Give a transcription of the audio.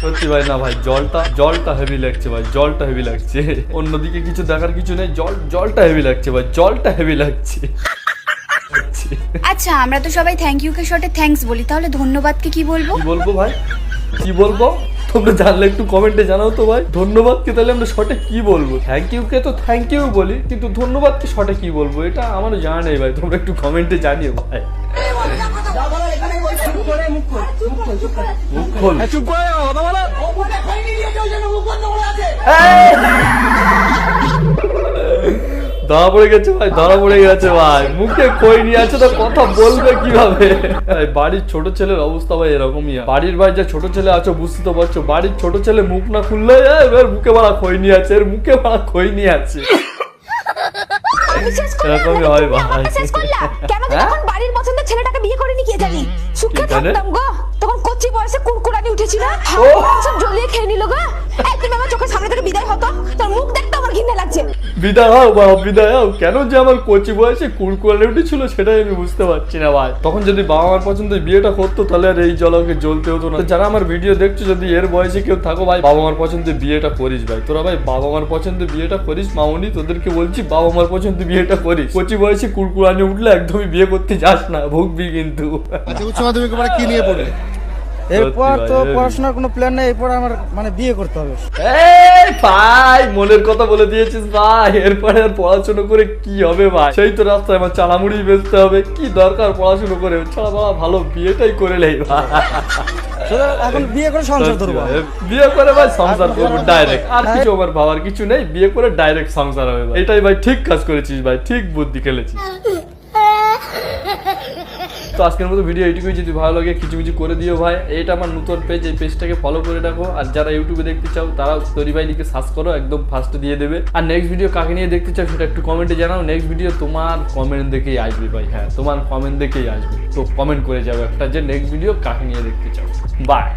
সত্যি ভাই না ভাই জলটা জলটা হেভি লাগছে ভাই জলটা হেভি লাগছে। অন্যদিকে কিছু দেখার কিছু নেই জল জলটা হেভি লাগছে ভাই জলটা হেভি লাগছে। আচ্ছা আমরা তো সবাই থ্যাংক ইউ কে শর্টে থ্যাঙ্কস বলি তাহলে ধন্যবাদকে কি বলব? কি বলব ভাই? কি বলব? তোমরা জানলে একটু কমেন্টে জানাও তো ভাই। ধন্যবাদকে তাহলে আমরা শর্টে কি বলব? থ্যাংক ইউ কে তো থ্যাংক ইউ বলি কিন্তু ধন্যবাদকে শর্টে কি বলব? এটা আমারও জানা নেই ভাই তোমরা একটু কমেন্টে জানিও ভাই। মুখ খোল। ধরা পড়ে গেছে ভাই ধরা পড়ে গেছে ভাই। মুখে কই নিয়ে আছে তো কথা বলবে কীভাবে? বাড়ির ছোট ছেলের অবস্থা ভাই এরকমই। বাড়ির ভাই যে ছোট ছেলে আছো বুঝতে তো পারছ বাড়ির ছোট ছেলে মুখ না খুললে এর মুখে বাড়া খই নিয়ে আছে এর মুখে বাড়া খই নিয়ে আছে। এরকমই হয় ভাই। কেন যে হ্যাঁ? বাড়ির পছন্দের ছেলেটাকে বিয়ে করে নি কে জানি? সুখে থাকতাম গো। তখন কচ্ছি বয়সে কুরকুরানি উঠেছিল! সব জ্বলিয়ে খেয়ে নিল গো। আমার ঘৃণা বিদায় হও বাবা বিদায় হও। কেন যে আমার কচি বয়সে কুড়কুয়ালে উঠেছিল সেটাই আমি বুঝতে পারছি না ভাই। তখন যদি বাবা মার পছন্দের বিয়েটা করতো তাহলে আর এই জলকে জ্বলতে হতো না। যারা আমার ভিডিও দেখছ যদি এর বয়সে কেউ থাকো ভাই বাবা মার পছন্দের বিয়েটা করিস ভাই। তোরা ভাই বাবা মার পছন্দের বিয়েটা করিস? মামনি তোদেরকে বলছি বাবা মার পছন্দের বিয়েটা করিস। কচি বয়সে কুড়কুড়ানি উঠলে একদমই বিয়ে করতে যাস না ভুগবি কিন্তু। আচ্ছা উচ্চ মাধ্যমিক কি নিয়ে পড়বে এরপর তো পড়াশোনার কোনো প্ল্যান নেই এরপর আমার মানে বিয়ে করতে হবে। এই ভাই মনের কথা বলে দিয়েছিস ভাই। এরপরে আর পড়াশোনা করে কি হবে ভাই? সেই তো রাস্তায় আমার চালামুড়ি বেচতে হবে। কি দরকার পড়াশোনা করে? ছাড়া বাবা ভালো বিয়েটাই করে নেই ভাই। এখন বিয়ে করে সংসার ধরবো বিয়ে করে ভাই সংসার করব ডাইরেক্ট আর কিছু আমার ভাবার কিছু নেই বিয়ে করে ডাইরেক্ট সংসার হবে এটাই ভাই ঠিক কাজ করেছিস ভাই ঠিক বুদ্ধি খেলেছিস। তো আজকের মতো ভিডিও এইটুকুই। যদি ভালো লাগে কিছু কিছু করে দিও ভাই। এটা আমার নতুন পেজ এই পেজটাকে ফলো করে রাখো। আর যারা ইউটিউবে দেখতে চাও তারা তরি ভাই লিখে সার্চ করো, একদম ফার্স্টে দিয়ে দেবে। আর নেক্সট ভিডিও কাকে নিয়ে দেখতে চাও, সেটা একটু কমেন্টে জানাও। নেক্সট ভিডিও তোমার কমেন্ট দেখেই আসবে ভাই। হ্যাঁ তোমার কমেন্ট দেখেই আসবে। তো কমেন্ট করে যাবে একটা যে নেক্সট ভিডিও কাকে নিয়ে দেখতে চাও। বাই